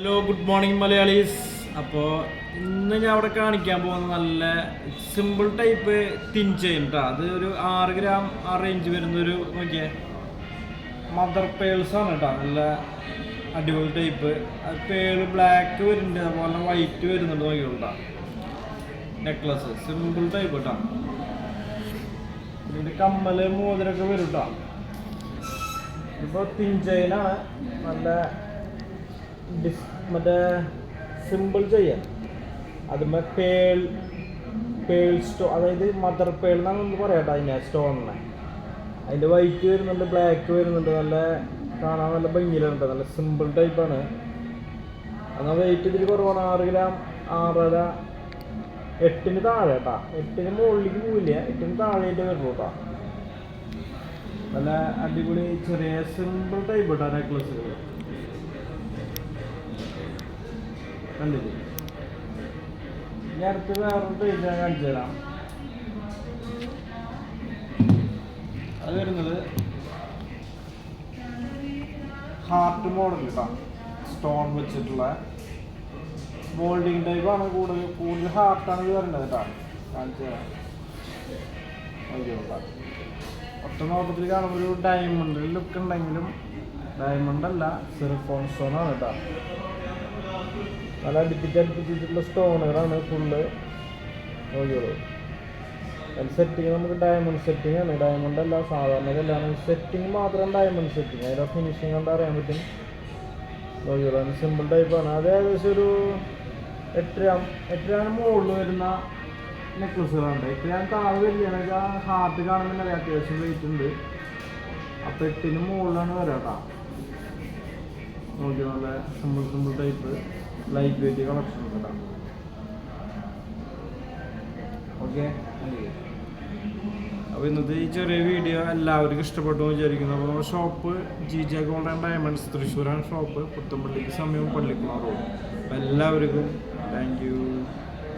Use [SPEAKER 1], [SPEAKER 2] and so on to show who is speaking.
[SPEAKER 1] Hello good morning Malayalees അപ്പോൾ ഇന്ന് ഞാൻ അവിടെ കാണിക്കാൻ പോകുന്ന നല്ല സിമ്പിൾ ടൈപ്പ് തിൻ ചെയിൻ കേട്ടോ അത് ഒരു ആറ് ഗ്രാം ആ റേഞ്ച് വരുന്നൊരു നോക്കിയേ മദർ പേൾസ് ആണ് കേട്ടോ നല്ല അടിപൊളി ടൈപ്പ് അത് പേൾ ബ്ലാക്ക് വരുന്നുണ്ട് അതുപോലെ വൈറ്റ് വരുന്നുണ്ട് നോക്കിയോട്ടാ നെക്ലസ് സിമ്പിൾ ടൈപ്പ് കേട്ടോ ഇതിന്റെ കമ്മൽ മോതിരൊക്കെ വരും കേട്ടോ ഇപ്പോൾ തിൻ ചെയിനാണ് നല്ല ഡിസ് മറ്റേ സിമ്പിൾ ചെയ്യാൻ അതുമ്മേ പേൾ പേൾ സ്റ്റോ അതായത് മദർ പേൾ എന്നാണ് ഒന്ന് പറയാട്ടോ അതിനെ സ്റ്റോണിനെ അതിന്റെ വൈറ്റ് വരുന്നുണ്ട് ബ്ലാക്ക് വരുന്നുണ്ട് നല്ല കാണാൻ നല്ല ഭംഗിയിലുണ്ട് നല്ല സിമ്പിൾ ടൈപ്പാണ് എന്നാൽ വെയിറ്റ് ഇതിൽ കുറവാണ് ആറ് ഗ്രാം ആറര എട്ടിന് താഴെ കേട്ടാ. എട്ടിന് മുകളിലേക്ക് പോവില്ല എട്ടിന് താഴെയായിട്ട് വരുള്ളൂ കേട്ടോ. നല്ല അടിപൊളി ചെറിയ സിമ്പിൾ ടൈപ്പ് കേട്ടോ നെക്ലസുകൾ കണ്ടില്ലേ? ഇനി അടുത്ത് വേറൊരു പേജ് ഞാൻ കാണിച്ചു തരാം. അത് വരുന്നത് ഹാർട്ട് മോഡൽ കേട്ടോ സ്റ്റോൺ വെച്ചിട്ടുള്ള മോൾഡിങ് ടൈപ്പാണ് കൂടുതൽ കൂടുതൽ ഹാർട്ടാണ് ഇത് വരേണ്ടത് കേട്ടോ കാണിച്ചു തരാം. ഒറ്റ നോട്ടത്തിൽ കാണുമ്പോൾ ഒരു ഡയമണ്ട് ലുക്ക് ഉണ്ടെങ്കിലും ഡയമണ്ട് അല്ല സിർഫോൺ സോണാണ് ആണ് കേട്ടോ നല്ല അടുപ്പിച്ച് അടുപ്പിച്ചിട്ടുള്ള സ്റ്റോണുകളാണ് ഫുള്ള് നോക്കിയോളൂ അതിൽ സെറ്റിങ് നമുക്ക് ഡയമണ്ട് സെറ്റിംഗ് ആണ്. ഡയമണ്ട് അല്ല സാധാരണ കല്യാണം സെറ്റിംഗ് മാത്രം ഡയമണ്ട് സെറ്റിംഗ് അതിന്റെ ഫിനിഷിങ് കണ്ടാൽ അറിയാൻ പറ്റും? നോക്കിയോളൂ അതിന് സിമ്പിൾ ടൈപ്പാണ് അത് ഏകദേശം ഒരു എട്ടര എട്ടരാണ് മുകളിൽ വരുന്ന നെക്ലസുകളുണ്ട് എട്ടരാണ് താഴെ വരികയാണെങ്കിൽ ആ ഹാർട്ട് കാണുമ്പോൾ അത്യാവശ്യം വെയിറ്റ് ഉണ്ട്. അപ്പോൾ എട്ടിന് മുകളിലാണ് വരാം കേട്ടോ നോക്കി നല്ല simple simple type light weight collection കേട്ടോ ഓക്കെ അപ്പോൾ ഇന്നത്തെ ഈ ചെറിയ വീഡിയോ എല്ലാവർക്കും ഇഷ്ടപ്പെട്ടു വിചാരിക്കുന്നു. അപ്പോൾ നമ്മുടെ shop G J gold and diamonds തൃശ്ശൂരാണ് ഷോപ്പ് പുത്തമ്പള്ളിക്ക് സമയവും പള്ളിക്കുമാർ റോഡ് എല്ലാവർക്കും താങ്ക്